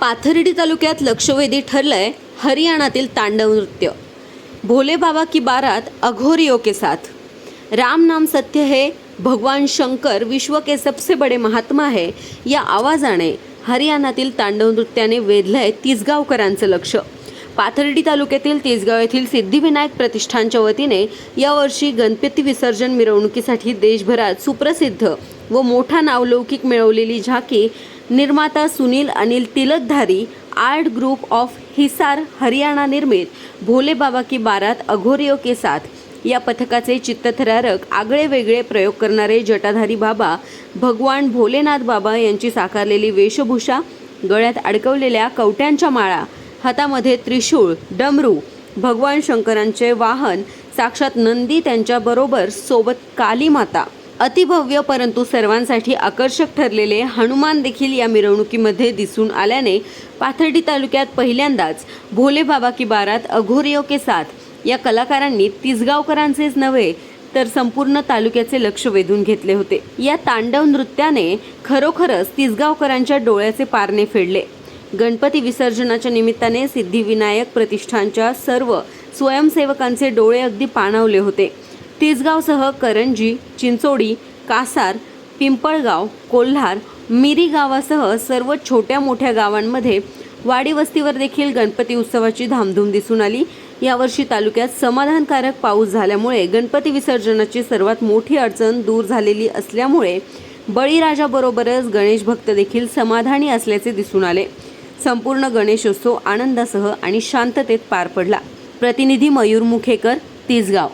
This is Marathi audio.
पाथर्डी तालुक्यात लक्षवेधी ठरलंय हरियाणातील तांडव नृत्य. भोले बाबा की बारात अघोरियो के साथ. राम नाम सत्य है भगवान शंकर विश्व के सबसे बडे महात्मा है या आवाजाने हरियाणातील तांडव नृत्याने वेधलंय तिसगावकरांचं लक्ष. पाथर्डी तालुक्यातील तिसगाव येथील सिद्धिविनायक प्रतिष्ठानच्या वतीने यावर्षी गणपती विसर्जन मिरवणुकीसाठी देशभरात सुप्रसिद्ध व मोठा नावलौकिक मिळवलेली झाकी निर्माता Sunil Anil Tilakdhari art group of Hisar Haryana निर्मित भोले बाबा की बारात अघोरियो के साथ. या पथकाचे चित्तथरारक आगळे वेगळे प्रयोग करणारे जटाधारी बाबा भगवान भोलेनाथ बाबा यांची साकारलेली वेशभूषा गळ्यात अडकवलेल्या कवट्यांच्या माळा हातामध्ये त्रिशूळ डमरू भगवान शंकरांचे वाहन साक्षात नंदी त्यांच्याबरोबर सोबत काली माता. अतिभव्य परंतु सर्वांसाठी आकर्षक ठरलेले हनुमान देखील या मिरवणुकीमध्ये दिसून आल्याने पाथर्डी तालुक्यात पहिल्यांदाच भोले बाबा की बारात अघोरियो के साथ या कलाकारांनी तिसगावकरांचेच नव्हे तर संपूर्ण तालुक्याचे लक्ष वेधून घेतले होते. या तांडव नृत्याने खरोखरच तिसगावकरांच्या डोळ्याचे पारणे फेडले. गणपती विसर्जनाच्या निमित्ताने सिद्धिविनायक प्रतिष्ठानच्या सर्व स्वयंसेवकांचे डोळे अगदी पाणावले होते. तिसगावसह करंजी चिंचोडी कासार पिंपळगाव कोल्हार मिरी गावासह सर्व छोट्या मोठ्या गावांमध्ये वाडी वस्तीवर देखील गणपती उत्सवाची धामधूम दिसून आली. यावर्षी तालुक्यात समाधानकारक पाऊस झाल्यामुळे गणपती विसर्जनाची सर्वात मोठी अडचण दूर झालेली असल्यामुळे बळीराजाबरोबरच गणेश भक्त देखील समाधानी असल्याचे दिसून आले. संपूर्ण गणेशोत्सव आनंदासह आणि शांततेत पार पडला. प्रतिनिधी मयूर मुखेकर तिसगाव.